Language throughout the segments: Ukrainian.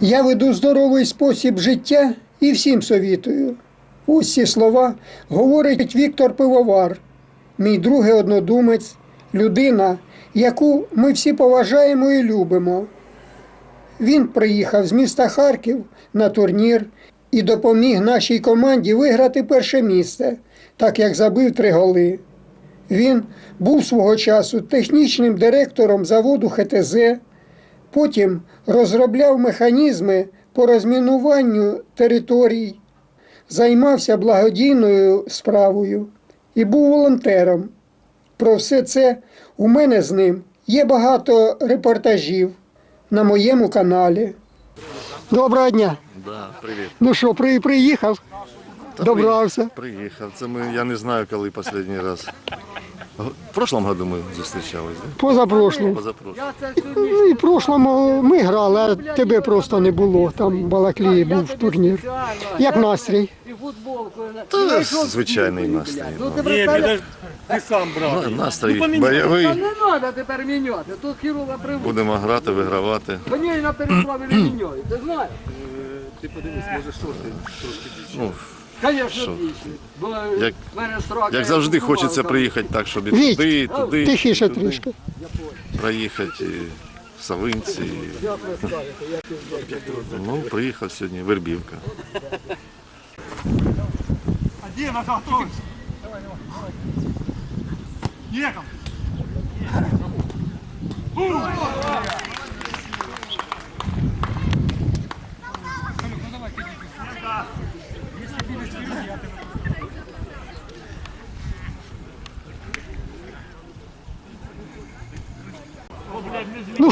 Я веду здоровий спосіб життя і всім совітую. Ось ці слова говорить Віктор Пивовар, мій другий однодумець, людина, яку ми всі поважаємо і любимо. Він приїхав з міста Харків на турнір і допоміг нашій команді виграти перше місце, так як забив три голи. Він був свого часу технічним директором заводу ХТЗ, потім розробляв механізми по розмінуванню територій, займався благодійною справою і був волонтером. Про все це у мене з ним є багато репортажів на моєму каналі. Доброго дня! Да, привіт. Ну що, при, приїхав? Та Добрався. при- Приїхав. Це ми, я не знаю, коли останній раз. В прошлом году ми зустрічались, да? Позапрошлому. Позапрошлом. Ну і в прошлому ми грали, а тебе просто не було. Там в Балаклії був турнір. Як настрій? Та звичайний настрій. Ну ну. ти Ні, представляєш? ти сам брав. Ну, Настрій бойовий. Не треба тепер міняти. Тут хірурга приводить. Будемо грати, вигравати. Мені на Переславі не міняють. Ти знаєш? Ти подивись, може шорти трошки більше. Ну, Звісно, Бо Як- як завжди, хочеться приїхати так, щоб і Віть, туди, і туди. Тихіше туди трішки. Проїхати і в Савинці. і- Ну, приїхав сьогодні Вербівка. А де назад?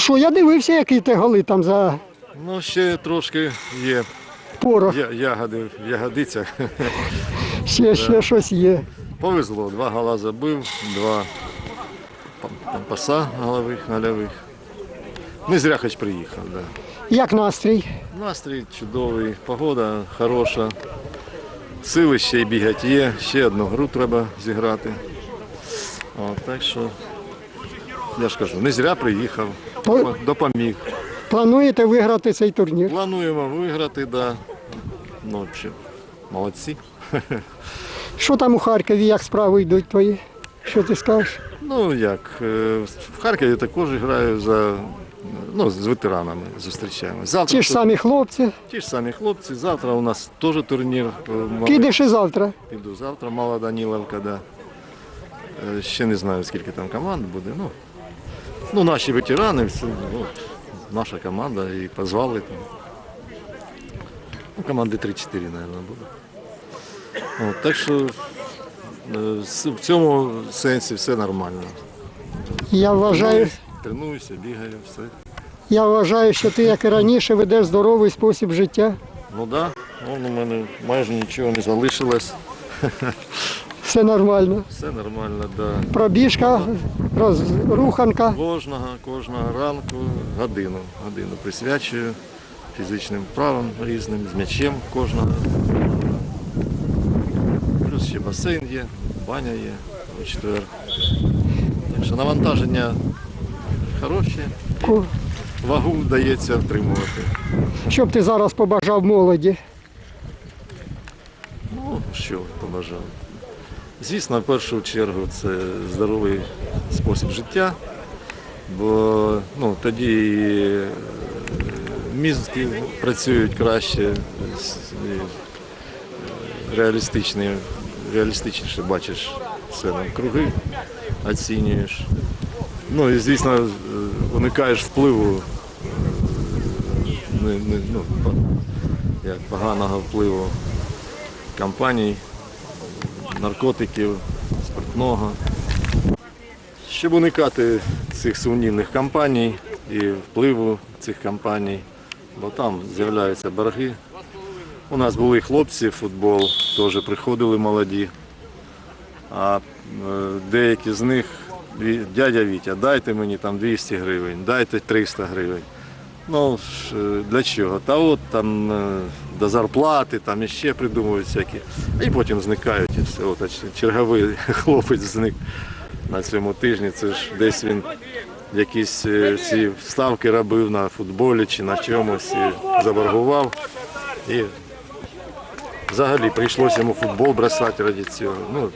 Що, я дивився, які ти голи там за Ну, ще трошки є порох. я- ягоди в ягодицях. Ще, ще щось є. Повезло, два гола забив, два па- паса голових, нульових. Не зря хоч приїхав, да. Як настрій? Настрій чудовий, погода хороша. Сили ще й бігати є, ще одну гру треба зіграти. От, так що, я ж кажу, не зря приїхав, По- допоміг. Плануєте виграти цей турнір? Плануємо виграти, да. Ну, взагалі, молодці. Що там у Харкові, як справи йдуть твої? Що ти скажеш? Ну як, е, в Харкові також граю за ну, з ветеранами зустрічаємося. Завтра Ті ж тут- самі хлопці. ті ж самі хлопці. Завтра у нас теж турнір. е, малий. Підеш і завтра. Піду завтра, мала Даніловка, да. Е, Ще не знаю, скільки там команд буде. Ну, ну наші ветерани, все, ну, наша команда і позвали там. Ну, команди 3-4, мабуть, буде. От, так що е, в цьому сенсі все нормально. Я вважаю, Тренуюся, бігаю, все. я вважаю, що ти, як і раніше, ведеш здоровий спосіб життя. Ну так, да, вон у мене майже нічого не залишилось. Все нормально. Все нормально. Да. Пробіжка, розруханка. Кожного, кожного ранку годину, годину присвячую фізичним вправам різним, з м'ячем кожного. Плюс ще басейн є, баня є у четвер. Так що навантаження хороші, вагу вдається втримувати. Що б ти зараз побажав молоді? Ну, що побажав. Звісно, в першу чергу це здоровий спосіб життя, бо ну, тоді е, мізки працюють краще, е, реалістичні, реалістичніше бачиш все навкруги, оцінюєш. Ну і звісно, е, уникаєш впливу ну, поганого впливу компаній, наркотиків, спиртного. Щоб уникати цих сумнівних компаній і впливу цих компаній, бо там з'являються борги. У нас були хлопці футбол, теж приходили молоді, а е, деякі з них, дядя Вітя, дайте мені там 200 гривень, дайте 300 гривень. Ну, е, для чого? Та от там е, до зарплати, там іще придумують всякі. І потім зникають і все. От, черговий хлопець зник на цьому тижні. Це ж десь він якісь е, ці ставки робив на футболі чи на чомусь, і заборгував. І взагалі прийшлося йому футбол бросати раді цього. Ну,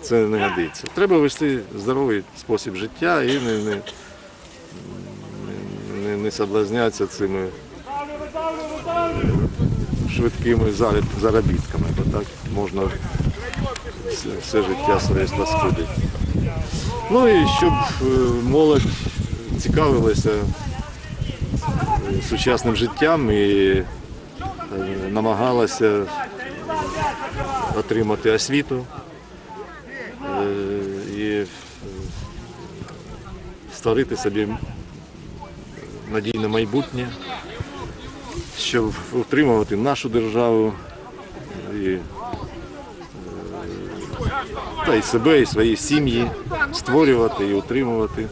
це не годиться. Треба вести здоровий спосіб життя і не, не, не, соблазнятися цими швидкими заробітками, бо так можна все, життя своє спаскудити. Ну і щоб е, молодь цікавилася е, сучасним життям і е, намагалася отримати освіту і створити собі надійне майбутнє, щоб утримувати нашу державу і, е, та й себе, і свої сім'ї, створювати і утримувати,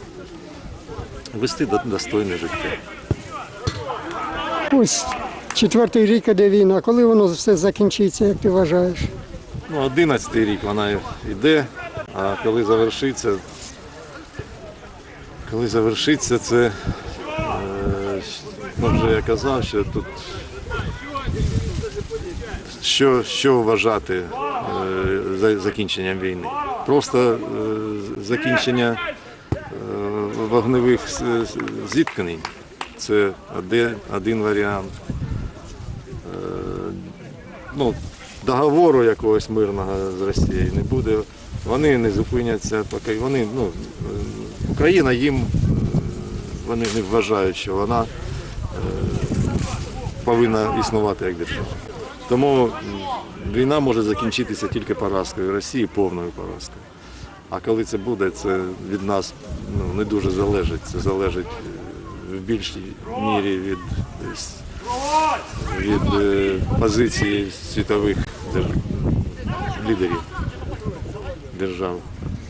вести до- достойне життя. Ось четвертий рік іде війна. Коли воно все закінчиться, як ти вважаєш? Ну, 11 рік вона йде, а коли завершиться, коли завершиться це, ну, вже я казав, що тут що, що вважати е, за закінченням війни. Просто е, закінчення е, вогневих зіткнень це один, варіант. ну, договору якогось мирного з Росією не буде. Вони не зупиняться, поки вони, ну, Україна їм, вони не вважають, що вона повинна існувати як держава. Тому війна може закінчитися тільки поразкою Росії, повною поразкою. А коли це буде, це від нас ну, не дуже залежить. Це залежить е, в більшій мірі від е, від е, позиції світових лідерів держав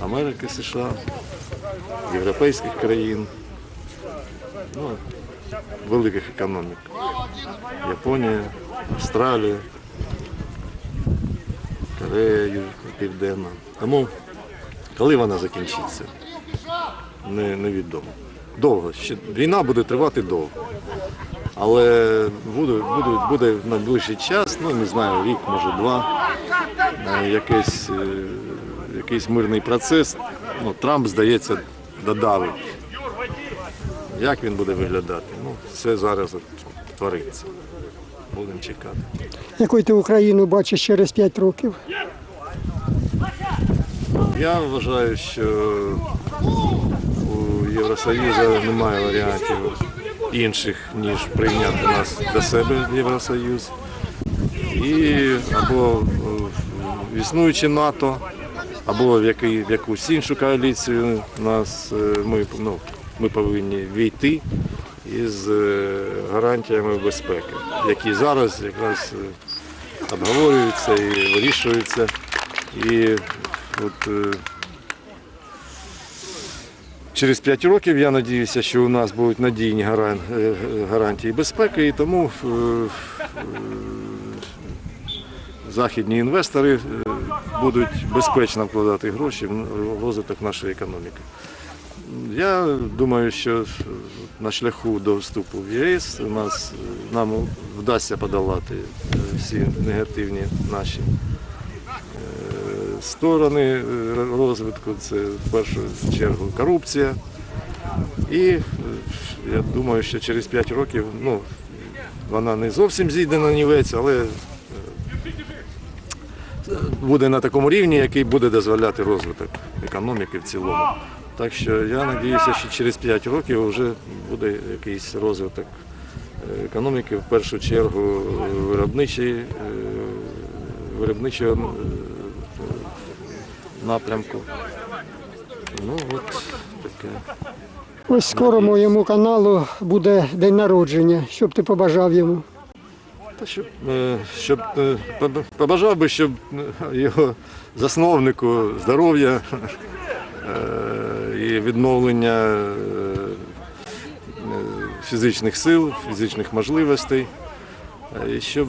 Америки, США, європейських країн, ну, великих економік. Японія, Австралія, Корея Південна. Тому коли вона закінчиться, не, невідомо. Довго. Ще, війна буде тривати довго. Але буде, буде, буде в найближчий час, ну не знаю, рік, може два, е, якийсь, е, якийсь мирний процес. Ну, Трамп, здається, додавить. Як він буде виглядати? Все зараз твориться. Будемо чекати. Якою ти Україну бачиш через 5 років? Я вважаю, що у Євросоюзу немає варіантів інших, ніж прийняти нас до себе в Євросоюз. І або в існуюче НАТО, або в, який, в якусь іншу коаліцію нас е, ми, ну, ми повинні війти із е, гарантіями безпеки, які зараз якраз е, обговорюються і вирішуються. І от е, через 5 років я сподіваюся, що у нас будуть надійні гарантії безпеки, і тому західні інвестори будуть безпечно вкладати гроші в розвиток нашої економіки. Я думаю, що на шляху до вступу в ЄС у нас е, нам вдасться подолати е, всі негативні наші сторони е, розвитку. Це в першу чергу корупція. І е, я думаю, що через 5 років ну, вона не зовсім зійде на нівець, але е, буде на такому рівні, який буде дозволяти розвиток економіки в цілому. Так що я сподіваюся, що через 5 років вже буде якийсь розвиток е, економіки, в першу чергу е, е, виробничого напрямку. Ну от таке. Ось скоро моєму каналу буде день народження. Що б ти побажав йому? Та щоб, щоб побажав би, щоб його засновнику здоров'я і відновлення е, е, фізичних сил, фізичних можливостей, е, і щоб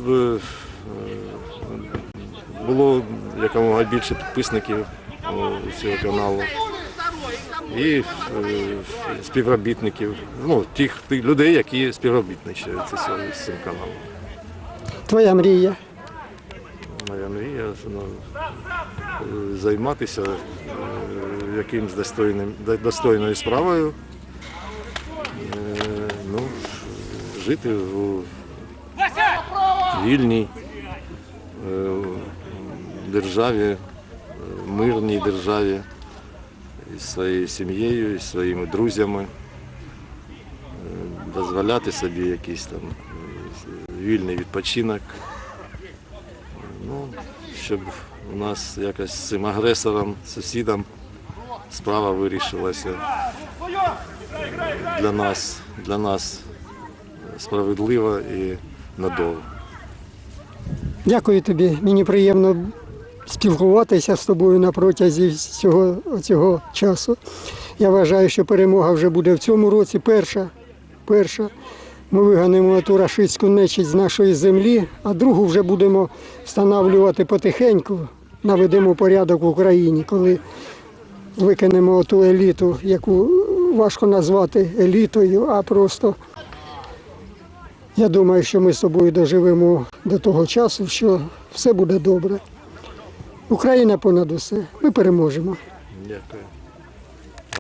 було якомога більше підписників у цього каналу. і співробітників, ну, тих, тих людей, які співробітничають з цим каналом. Твоя мрія. Моя мрія ну, займатися якимсь достойним, достойною справою, е, ну, жити у вільній е, державі, мирній державі із своєю сім'єю, із своїми друзями, е, дозволяти собі якийсь там вільний відпочинок. Ну, щоб у нас якось з цим агресором, сусідом справа вирішилася для нас, для нас справедливо і надовго. Дякую тобі. Мені приємно спілкуватися з тобою на протязі цього, цього часу. Я вважаю, що перемога вже буде в цьому році. Перша. перша. Ми виганемо ту рашистську нечість з нашої землі, а другу вже будемо встановлювати потихеньку, наведемо порядок в Україні, коли викинемо ту еліту, яку важко назвати елітою, а просто я думаю, що ми з тобою доживемо до того часу, що все буде добре. Україна понад усе. Ми переможемо. Дякую.